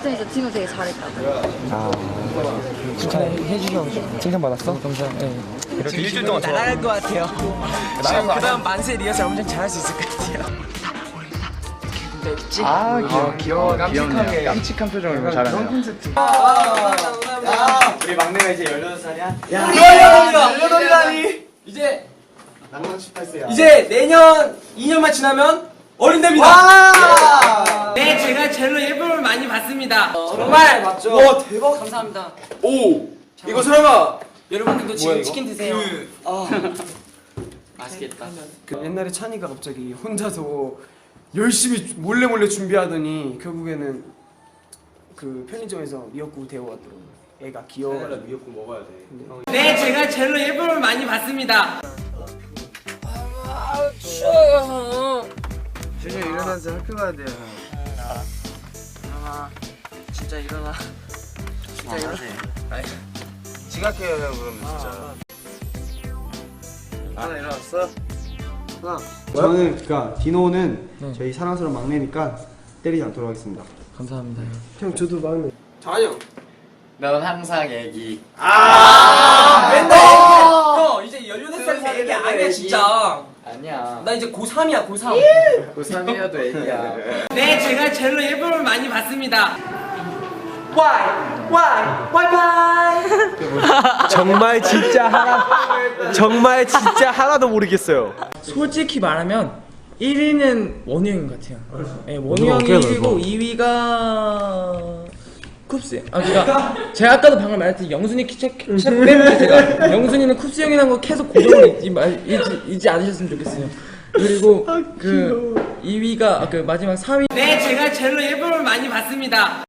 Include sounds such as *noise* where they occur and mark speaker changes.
Speaker 1: 이제 진우 되게 잘했다고.
Speaker 2: 아 축하해 주셔서 칭찬 받았어? 감사. 네. 이렇게 일주일 동안 좋아.
Speaker 3: 것 같아요.
Speaker 2: 나간 거
Speaker 3: 그다음 만세 리허설 엄청 잘할 수 있을 것 같아요.
Speaker 2: 아 귀여워 귀여워 깜찍하게 깜찍한 표정으로 잘하네요.
Speaker 4: 우리 막내가 이제 18살이야?
Speaker 3: 열려돌이라니 이제
Speaker 4: 낭만 18세야.
Speaker 3: 이제 내년 2년만 지나면 어른 됩니다. 네, 제가 젤로 예쁨을 많이 받습니다. 정말 맞죠? 와 대박 감사합니다. 오 이거 설마 여러분들도 지금 치킨 드세요. 아 *laughs* 맛있겠다.
Speaker 5: 그 옛날에 찬이가 갑자기 혼자서 열심히 몰래 몰래 준비하더니 결국에는 그 편의점에서 미역국 데워왔더라고요. 애가 귀여워가지고.
Speaker 4: 미역국 먹어야 돼.
Speaker 3: 네, 제가 젤로 예쁨을 많이 받습니다.
Speaker 2: 일어나서 학교 가야 돼요.
Speaker 3: 진짜 일어나. 진짜 일어나.
Speaker 2: 지각해요 형 그러면 진짜. 하나 일어났어?
Speaker 4: 저는 그러니까 디노는 저희 사랑스러운 막내니까 때리지 않도록 하겠습니다.
Speaker 2: 감사합니다.
Speaker 5: 형 저도 막내.
Speaker 3: 자영.
Speaker 2: 넌 항상 애기.
Speaker 3: 맨날 형 이제 18살 얘기 아니야 진짜.
Speaker 2: 아니야.
Speaker 3: 나 이제 고3이야 고3.
Speaker 2: 고3이어도 애기야. *laughs*
Speaker 3: 네, 제가 젤로 예쁨을 많이 받습니다. 와이 와이 와이파이.
Speaker 6: 정말 진짜 하나 정말 진짜 하나도 모르겠어요.
Speaker 7: 솔직히 말하면 1위는 원우 형인 것 같아요. 네, 원우 형이 1위고 2위가 쿱스. 아, 제가 제가 아까도 방금 말했듯이 영순이 키책 빼면 제가 영순이는 쿱스 형이라는 거 계속 고정을 잊지, 말, 잊지, 잊지 않으셨으면 좋겠어요. 그리고 그 2위가 그 마지막 4위
Speaker 3: 네, 제가 젤로 예쁨을 많이 받습니다.